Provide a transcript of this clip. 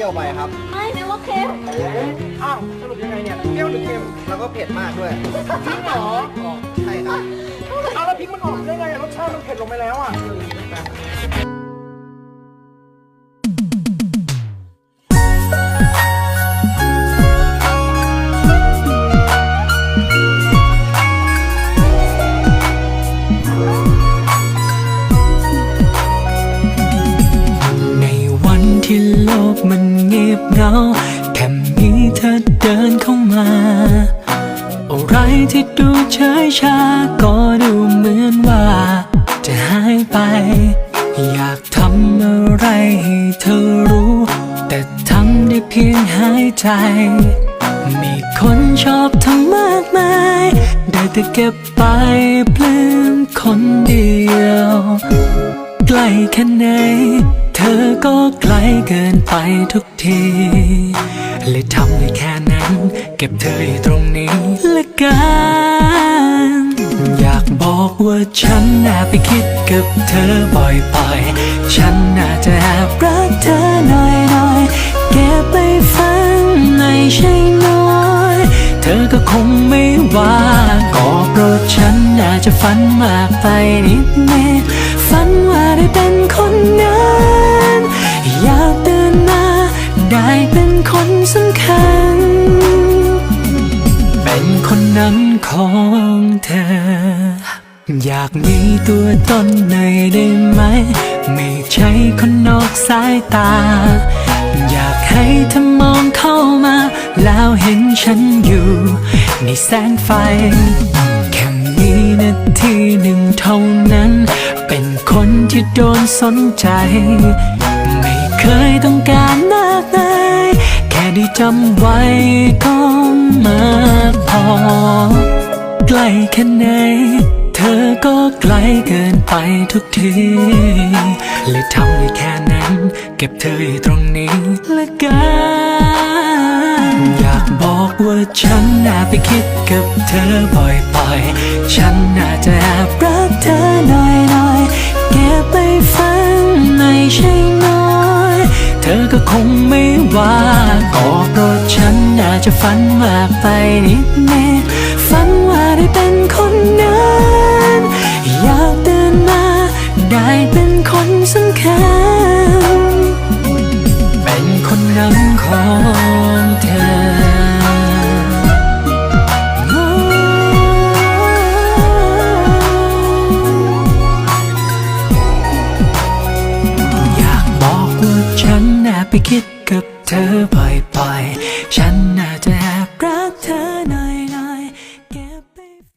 รี้ยวไปครับไม่นึกว่าเค็มอ้าวสรุปยังไงเนี่ยเปรี้ยวหรือเค็มแล้วก็เผ็ดมากด้วยจริงเหรอใช่ครับเอาแล้วพริกมันออกได้ไงรสชาติมันเผ็ดลงไปแล้วอะ อะไรที่ดูเฉยชา ก็ดูเหมือนว่า จะหายไป อยากทำอะไรให้เธอรู้ แต่ทำได้เพียงหายใจ มีคนชอบทำมากมาย ได้แต่เก็บไปปลื้มคนเดียวใกล้แค่ไหน เธอก็ไกลเกินไปทุกที เลยทำได้แค่นั้น เก็บเธออยู่ตรงนี้ละกันอยากบอกว่าฉันแอบไปคิดกับเธอบ่อยๆ ฉันน่าจะแอบรักเธอหน่อยๆ เก็บไปฝันไม่ใช่น้อย เธอก็คงไม่ว่าก็โปรดฉันอาจจะฝันมากไปนิดนิดฝันว่าได้เป็นคนนั้น สำคัญ เป็นคนนั้นของเธอ อยากมีตัวตนหน่อยได้ไหม ไม่ใช่คนนอกสายตา อยากให้เธอมองเข้ามา แล้วเห็นฉันอยู่ ในแสงไฟ แค่มีนาทีหนึ่งเท่านั้น เป็นคนที่โดนสนใจ ไม่เคยต้องการมากมา ได้จำไว้ก็มากพอใกล้แค่ไหน เธอก็ไกลเกินไปทุกทีเลยทำได้แค่นั้น เก็บเธออยู่ตรงนี้ละกันอยากบอกว่าฉันน่าไปคิดกับเธอบ่อยๆ ฉันน่าจะแอบรักเธอหน่อยๆ ก็คงไม่ว่าก็โปรดฉันน่าจะฝันมากไปนิดนิดฝันว่าได้เป็นคนนั้น ไปคิดกับเธอบ่อยๆ ฉันน่าจจะแอบรักเธอหน่อย